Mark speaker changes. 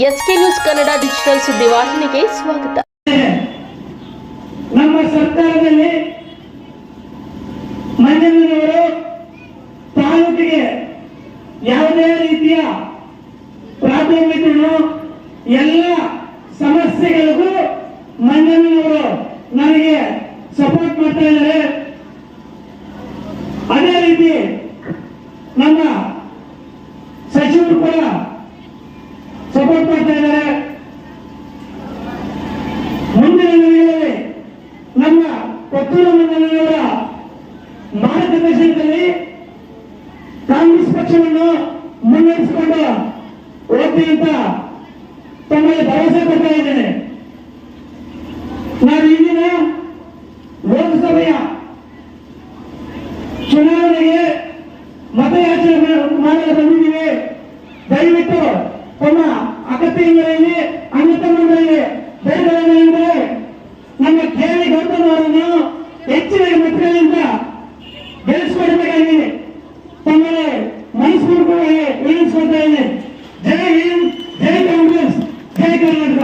Speaker 1: S K news Kannada digital ಸುದ್ದಿವಾಹಿನಿಗೆ ಸ್ವಾಗತ.
Speaker 2: ನಮ್ಮ ಸರ್ಕಾರದಲ್ಲಿ ಮಂಜಣ್ಣನವರು ತಾಲೂಕಿಗೆ ಯಾವುದೇ ರೀತಿಯ ಪ್ರಾಥಮಿಕ ಇದ್ರೂ ಎಲ್ಲ ಸಮಸ್ಯೆಗಳಿಗೂ ಮಂಜಣ್ಣನವರು ನನಗೆ ಸಪೋರ್ಟ್ ಮಾಡ್ತಾ ಇದ್ದಾರೆ. ಅದೇ ರೀತಿ ನಮ್ಮ ಸಚಿವರು ಕೂಡ ಮಾಡ್ತಾ ಇದ್ದಾರೆ ಮುಂದಿನ ದಿನಗಳಲ್ಲಿ ನಮ್ಮ ಪತ್ತೂರ ಮಂಡಲದವರ ಮಾರ್ಗದರ್ಶನದಲ್ಲಿ ಕಾಂಗ್ರೆಸ್ ಪಕ್ಷವನ್ನು ಮುನ್ನಡೆಸಿಕೊಂಡು ಹೋಗ್ತೀನಿ ಅಂತ ತಮ್ಮಲ್ಲಿ ಭರವಸೆ ಕೊಡ್ತಾ ಇದ್ದೇನೆ. ನಾನು ಇಂದಿನ ಲೋಕಸಭೆಯ ಚುನಾವಣೆಗೆ ಮತಯಾಚನೆ ಮಾಡ- ಮಾಡಲು ಬಂದಿದ್ದೀವಿ. ದಯವಿಟ್ಟು ತಮ್ಮ ಅಗತ್ಯಗಳಲ್ಲಿ ಅಣ್ಣ ತಮ್ಮಗಳಲ್ಲಿ ಬೇಡವೆಂದರೆ ನಮ್ಮ ಕೇಳಿ ಗೌತಮರನ್ನು ಹೆಚ್ಚಿನ ಮತಗಳಿಂದ ಗೆಲ್ಲಿಸಿಕೊಡಬೇಕಾಗಿ ತಮ್ಮಲ್ಲಿ ಮನಸ್ಪೂರ್ವಕವಾಗಿ ವಿನಿಸ್ಕೊಳ್ತಾ ಇದೆ? ಜೈ ಹಿಂದ್, ಜೈ ಕಾಂಗ್ರೆಸ್, ಜೈ ಕರ್ನಾಟಕ.